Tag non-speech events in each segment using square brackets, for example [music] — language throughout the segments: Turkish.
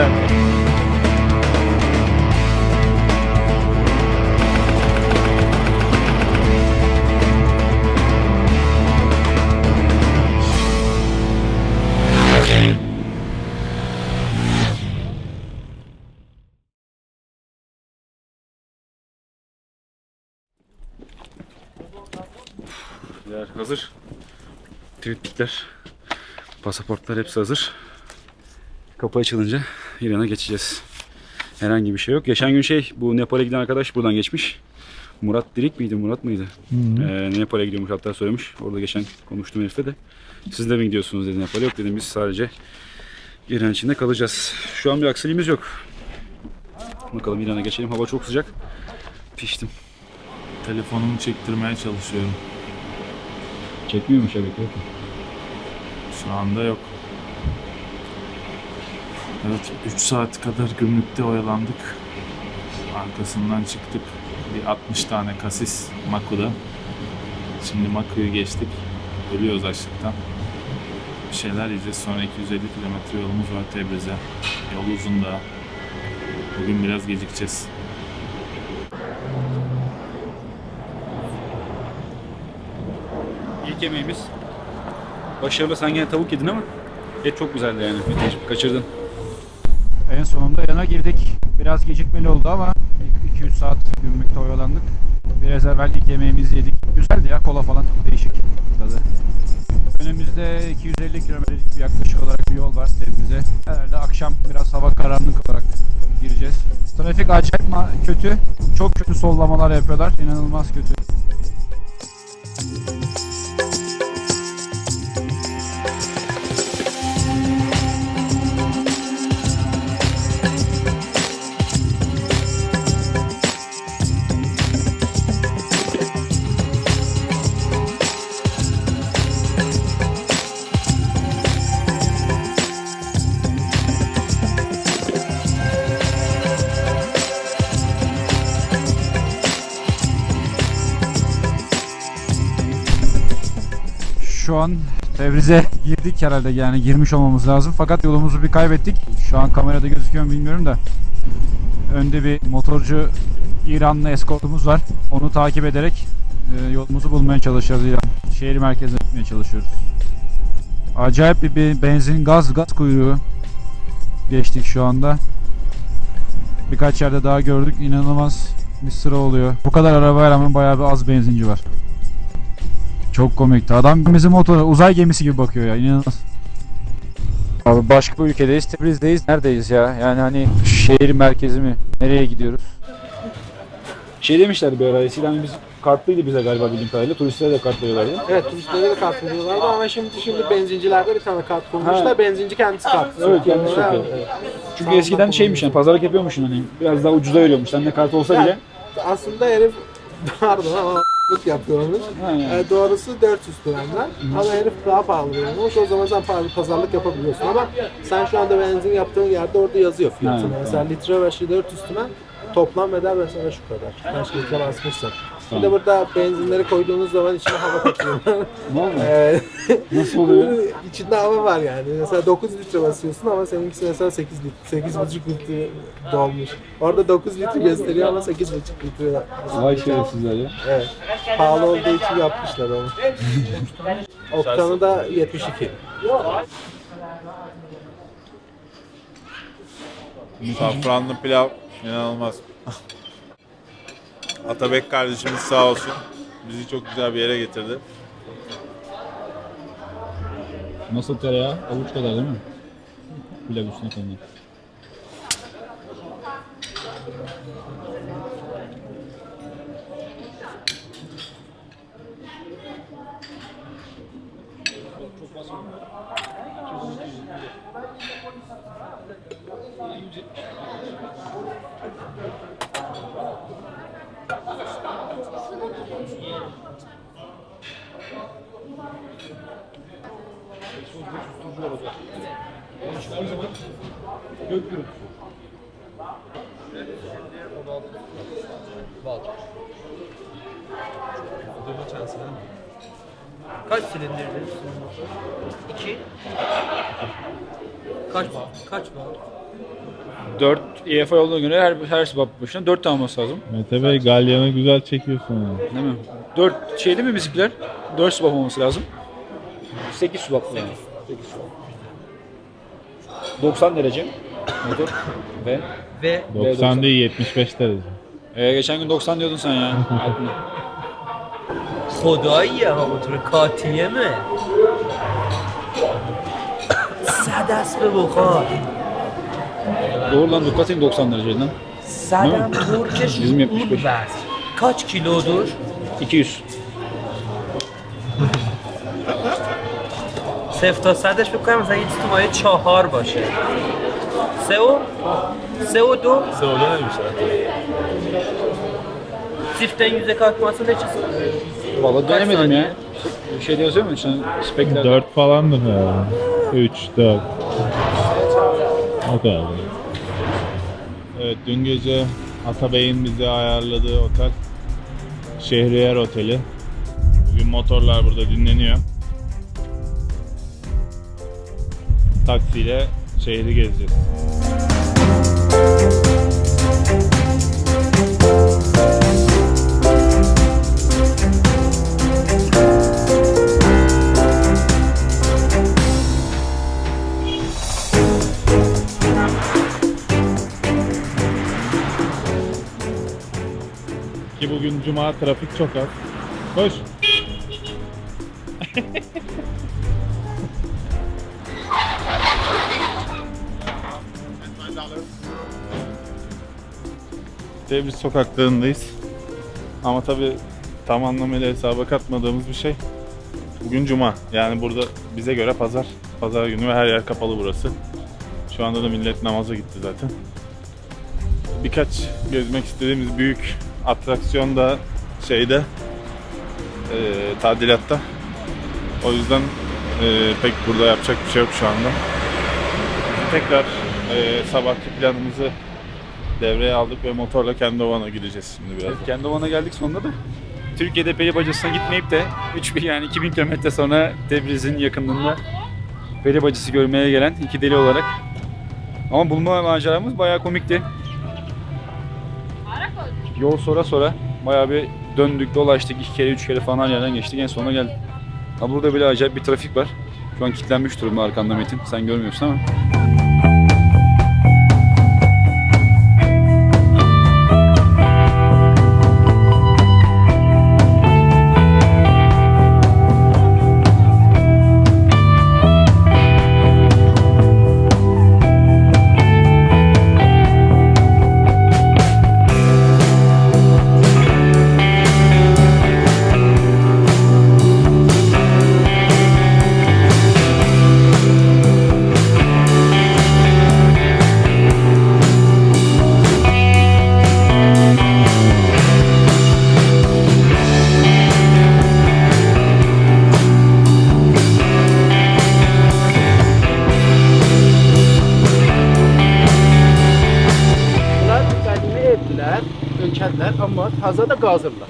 be. Hazır. Tweetlikler, pasaportlar hepsi hazır. Kapı açılınca İran'a geçeceğiz. Herhangi bir şey yok. Geçen gün şey bu Nepal'e giden arkadaş buradan geçmiş. Murat Dirik miydi? Murat mıydı? Ee, Nepal'e gidiyormuş hatta söylemiş. Orada geçen konuştum herifle de. Siz de mi gidiyorsunuz dedi Nepal'e. Yok dedim biz sadece İran içinde kalacağız. Şu an bir aksiliğimiz yok. Bakalım İran'a geçelim. Hava çok sıcak. Piştim. Telefonumu çektirmeye çalışıyorum. Çekmiyor mu şebeke? Şu anda yok. Evet 3 saat kadar gümrükte oyalandık. Arkasından çıktık. Bir 60 tane kasis Maku'da. Şimdi Maku'yu geçtik. Ölüyoruz açlıktan. Bir şeyler yiyeceğiz. Sonra 250 kilometre yolumuz var Tebriz'e. Yol uzun da. Bugün biraz gecikeceğiz. İlk yemeğimiz. Başarılı sen gene tavuk yedin ama et çok güzeldi yani. Kaçırdın. En sonunda yana girdik. Biraz gecikmeli oldu ama 2-3 saat gümrükte oyalandık. Biraz evvel ilk yemeğimizi yedik. Güzeldi ya kola falan değişik tadı. Önümüzde 250 kilometrelik yaklaşık olarak bir yol var Tebriz'e. Herhalde akşam biraz hava karanlık olarak gireceğiz. Trafik acayip kötü. Çok kötü sollamalar yapıyorlar. İnanılmaz kötü. Şu an Tebriz'e girdik herhalde yani girmiş olmamız lazım. Fakat yolumuzu bir kaybettik. Şu an kamerada gözüküyor mu bilmiyorum da. Önde bir motorcu İranlı eskortumuz var. Onu takip ederek e, yolumuzu bulmaya çalışıyoruz İran. Şehir merkezine gitmeye çalışıyoruz. Acayip bir, bir benzin gaz gaz kuyruğu geçtik şu anda. Birkaç yerde daha gördük. İnanılmaz bir sıra oluyor. Bu kadar arabaya rağmen bayağı bir az benzinci var. Çok komikti. Adam bizim motora uzay gemisi gibi bakıyor ya. İnanılmaz. Abi başka bir ülkedeyiz. Tebriz'deyiz. Neredeyiz ya? Yani hani şehir merkezi mi? Nereye gidiyoruz? Şey demişler bir ara eskiden biz kartlıydı bize galiba bildiğim kadarıyla. Turistlere de kart veriyorlardı. Evet turistlere de kart veriyorlardı ama şimdi şimdi benzincilerde bir tane kart koymuşlar. Ha. Benzinci kendisi kart Evet, sokuyor. kendisi sokuyor. Evet. Çünkü eskiden şeymiş yani pazarlık yapıyormuşsun hani biraz daha ucuza veriyormuş. Sende kart olsa bile. Aslında herif pardon ama yapıyormuş. Ha yani. E, doğrusu 400 liradan ama herif daha pahalı veriyormuş. O zaman sen pahalı pazarlık yapabiliyorsun ama sen şu anda benzin yaptığın yerde orada yazıyor fiyatını. Ha, mesela litre başı 400 lira toplam bedel mesela şu kadar. Kaç litre basmışsın. Bir de Tamam. burada benzinleri koyduğunuz zaman içine hava katıyorlar. [laughs] Ne oldu? [laughs] Ee, Nasıl oluyor? İçinde hava var yani. Mesela 9 litre basıyorsun ama seninkisi mesela 8 litre, 8,5 litre dolmuş. Orada 9 litre gösteriyor ama 8,5 litre. Vay şerefsizler ya. Evet. Pahalı olduğu için yapmışlar onu. [laughs] Oktanı da 72. Safranlı pilav inanılmaz. Atabek kardeşimiz sağ olsun. Bizi çok güzel bir yere getirdi. Nasıl tereyağı? Avuç kadar değil mi? Pilav üstüne konuyor. Kaç silindirli? İki. Kaç kaç var? 4 EFI olduğuna göre her, her swap başına 4 tane olması lazım. Mete Bey galyanı güzel çekiyorsun. Değil mi? 4 şey değil mi bizimkiler? 4 swap olması lazım. 8 swap yani. 8 swap. 90 derece motor [laughs] ve Ve 90 değil 75 derece. e, geçen gün 90 diyordun sen ya. خداییه ها موتور کاتیه مه صد اسب بخار Doğru lan Ducati'nin 90 dereceydi lan. صدم ترکش [laughs] Bizim اون 75. وزن کاچ کیلودور 200. صفر تا صدش بکنم مثلا یه چیز تو مایه چهار باشه سه و سه و دو Söyle neymiş Siften yüze kalkması ne çiz? Valla Kaç denemedim saniye? ya. Bir şey de yazıyor mu? Sen spekler. 4 falandır herhalde. 3, 4. O kadar. Evet dün gece Atabey'in bize ayarladığı otel Şehriyer Oteli. Bugün motorlar burada dinleniyor. Taksiyle şehri gezeceğiz. Ki bugün cuma trafik çok az. Koş. [laughs] Tebriz sokaklarındayız. Ama tabi tam anlamıyla hesaba katmadığımız bir şey. Bugün cuma. Yani burada bize göre pazar. Pazar günü ve her yer kapalı burası. Şu anda da millet namaza gitti zaten birkaç gezmek istediğimiz büyük atraksiyon da şeyde e, tadilatta. O yüzden e, pek burada yapacak bir şey yok şu anda. Tekrar e, sabahki planımızı devreye aldık ve motorla kendi ovana gideceğiz şimdi biraz. Kendi ovana geldik sonunda da. Türkiye'de peri bacasına gitmeyip de 3000 yani 2000 kilometre sonra Tebriz'in yakınlığında peri bacası görmeye gelen iki deli olarak. Ama bulma maceramız bayağı komikti. Yol sonra sonra bayağı bir döndük dolaştık iki kere üç kere falan yerden geçtik en sonuna geldik. Ha burada bile acayip bir trafik var. Şu an kilitlenmiş durumda arkanda Metin. Sen görmüyorsun ama. Ölkədilər, amma taza da qazırlar.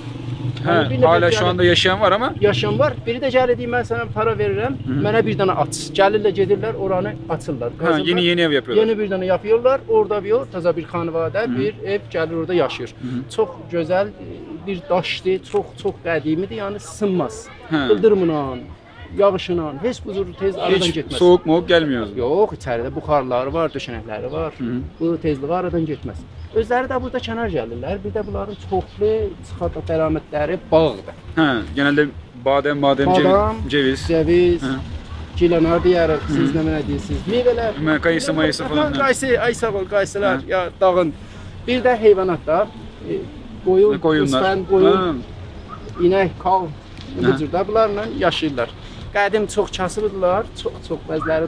Ha, Yani bir hala şu anda yaşayan var ama Yaşam var. Biri də gəlir deyir mən sənə para verirəm, mənə bir dənə aç. Gəlirlər gedirlər oranı açırlar. ha, yeni yeni ev yapıyorlar. Yeni bir dənə yapıyorlar. Orada bir taza bir xanvadə, bir ev gəlir orada yaşayır. Çox gözəl bir daşdır, çox çox qədimidir, yəni sınmaz. Ha. Yağışla heç bu cür tez aradan Hiç getməz. soğuk moğuk gelmiyor. Yox, içəridə buxarları var, döşənəkləri var. Bu tezliyi aradan getməz. Özləri də burada kənar gəlirlər. Bir də bunların çoxlu çıxarda bəramətləri bağdır. Ha, genelde badem, badem, Badam. ceviz, ceviz. Ceviz, Hı. gilanar deyərək, siz nə mənə deyirsiniz? Meyvələr. Mə- Kayısı mayısı falan. ha. Qaysı, ay sağ ol, Hı. ya dağın. Bir də heyvanatlar, e, qoyun, Koyunlar. üsfən, qoyun, Ha, inək, kal, bu Hı. cürdə bunlarla yaşayırlar. Qədim çox kasıbdılar, çox-çox bəziləri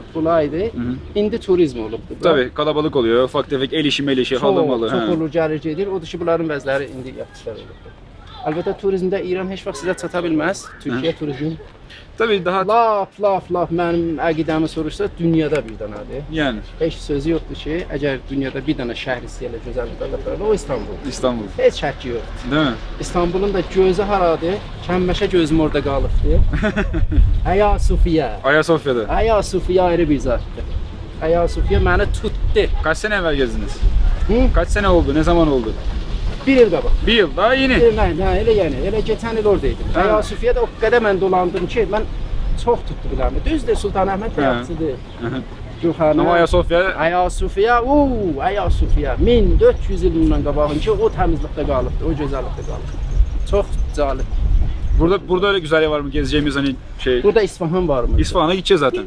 hı. İndi turizm olubdur. Tabii kalabalık oluyor. Ufak tefek el işi, mel işi, halı malı. çox ha. olur, gəlir gedir. Odur ki, bunların bəziləri indi yapışlar olubdur. Əlbəttə turizmdə İran heç vaxt sizə çata bilməz. Türkiyə turizm Tabii daha laf, laf, laf mənim əqidəmi soruşsa dünyada bir dənədir. yani Heç sözü yoxdur ki, əgər dünyada bir dənə şəhər istəyirlər gözəlliklə qatarlar, o İstanbul. İstanbul. Heç şək yox. Değil mi? İstanbulun da gözü haradır? Kəmməşə gözüm orada qalıbdı. Əya [laughs] Sufiya. Ayasofya'da. Əya Sufiya ayrı bir zatdır. Əya Sufiya məni tutdu. Kaç sene evvel gezdiniz? Hı? Kaç sene oldu? Ne zaman oldu? Bir il qabaq. Bir yıl. Daha yeni. Bir, nə, nə, elə yəni, elə keçən il oradaydım. Hə. Əya Sufiyada o qədər mən dolandım ki, mən çox tutdu bilərmi. Düzdür. Hı hı. Gülxanə. Ama Ayasofya uuu, Əya Sufiya 1400 il bundan qabağın ki, o təmizlikdə qalıbdı, o gözəllikdə qalıbdı. Çox cəlib. Burada burada öyle güzel yer var mı gezeceğimiz hani şey Burada İsfahan var mı? İsfahan'a gideceğiz zaten.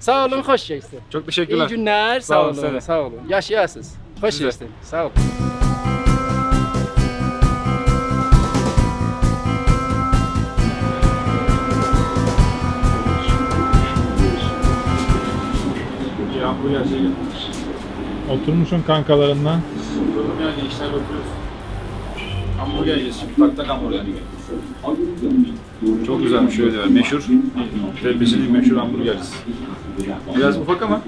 Sağ olun, xoş gəlsin. Çok İyi teşekkürler. günler, Sağ sağ olun, sen de. olun, sağ olun. Yaşayasınız. Xoş Siz gəlsin. Sağ olun. Hamburger şey Oturmuşsun kankalarından. Durum yani işler bakıyoruz. Hamburger yiyeceğiz şimdi. Tak tak hamburger. Çok güzelmiş diyorlar. Meşhur. Terbiyesinin meşhur hamburgeriz. Biraz ufak ama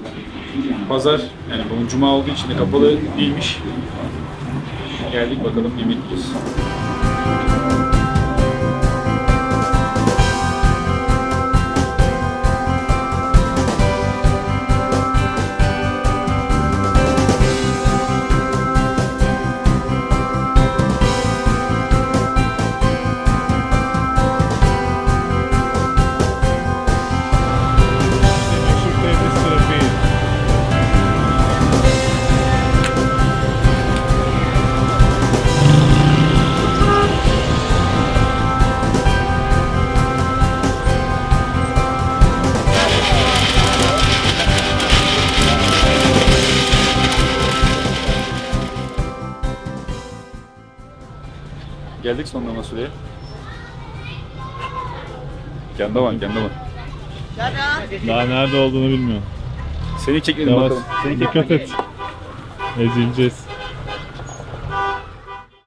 pazar yani bugün cuma olduğu için de kapalı değilmiş. Geldik bakalım yemek yiyeceğiz. Geldik sonunda Masure'ye. Kendavan, Kendavan. Daha nerede olduğunu bilmiyorum. Seni çekelim Yavaş. bakalım. Seni Dikkat et. Ezileceğiz.